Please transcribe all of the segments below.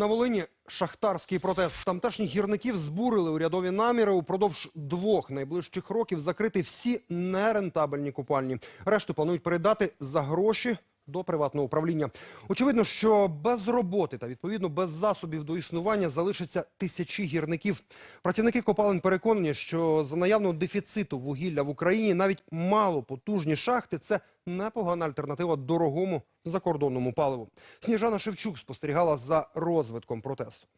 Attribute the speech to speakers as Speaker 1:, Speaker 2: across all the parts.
Speaker 1: На Волині шахтарський протест. Тамтешніх гірників збурили урядові наміри упродовж двох найближчих років закрити всі нерентабельні купальні. Решту планують передати за гроші до приватного управління. Очевидно, що без роботи та відповідно без засобів до існування залишаться тисячі гірників. Працівники копалин переконані, що за наявного дефіциту вугілля в Україні навіть мало потужні шахти це непогана альтернатива дорогому закордонному паливу. Сніжана Шевчук спостерігала за розвитком протесту.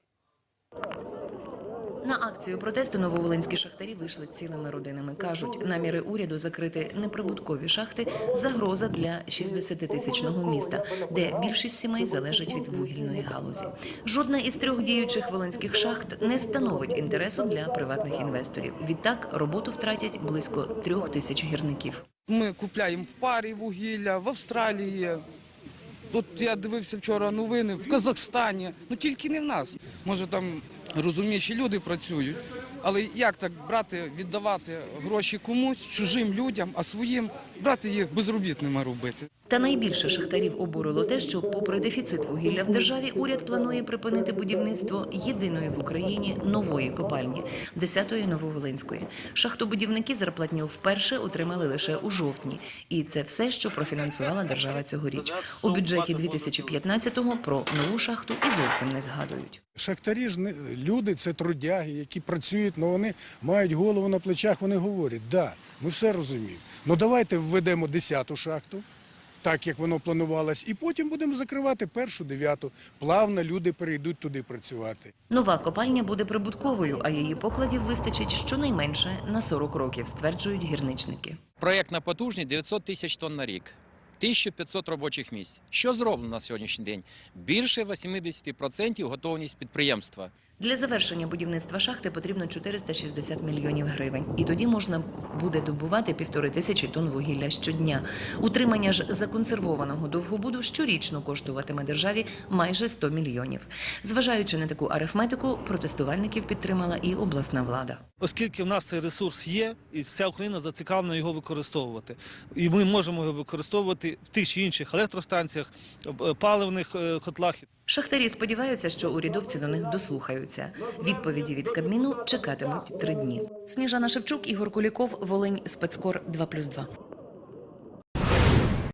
Speaker 2: На акцію протесту нововолинські шахтарі вийшли цілими родинами. Кажуть, наміри уряду закрити неприбуткові шахти – загроза для 60-тисячного міста, де більшість сімей залежать від вугільної галузі. Жодна із трьох діючих волинських шахт не становить інтересу для приватних інвесторів. Відтак роботу втратять близько трьох тисяч гірників.
Speaker 3: Ми купляємо в парі вугілля, в Австралії. От я дивився вчора новини в Казахстані. Ну тільки не в нас. Може там розумніші люди працюють. Але як так брати, віддавати гроші комусь, чужим людям, а своїм брати їх безробітними робити?
Speaker 2: Та найбільше шахтарів обурило те, що, попри дефіцит вугілля в державі, уряд планує припинити будівництво єдиної в Україні нової копальні – 10-ї Нововолинської. Шахтобудівники зарплатню вперше отримали лише у жовтні. І це все, що профінансувала держава цьогоріч. У бюджеті 2015-го про нову шахту і зовсім не згадують.
Speaker 4: Шахтарі ж не люди, це трудяги, які працюють, але вони мають голову на плечах. Вони говорять, да, ми все розуміємо. Ну давайте введемо 10-ту шахту, так як воно планувалось, і потім будемо закривати першу, дев'яту. Плавно люди перейдуть туди працювати.
Speaker 2: Нова копальня буде прибутковою, а її покладів вистачить щонайменше на 40 років, стверджують гірничники.
Speaker 5: Проєктна потужність 900 тисяч тонн на рік. 1500 робочих місць. Що зроблено на сьогоднішній день? Більше 80% готовність підприємства.
Speaker 2: Для завершення будівництва шахти потрібно 460 мільйонів гривень. І тоді можна буде добувати півтори тисячі тонн вугілля щодня. Утримання ж законсервованого довгобуду щорічно коштуватиме державі майже 100 мільйонів. Зважаючи на таку арифметику, протестувальників підтримала і обласна влада.
Speaker 6: оскільки в нас цей ресурс є, і вся Україна зацікавлена його використовувати. І ми можемо його використовувати в тих чи інших електростанціях, е, паливних е, котлах.
Speaker 2: Шахтарі сподіваються, що урядовці до них дослухаються. Відповіді від Кабміну чекатимуть три дні. Сніжана Шевчук, Ігор Куліков, Волинь, Спецкор 2+,2.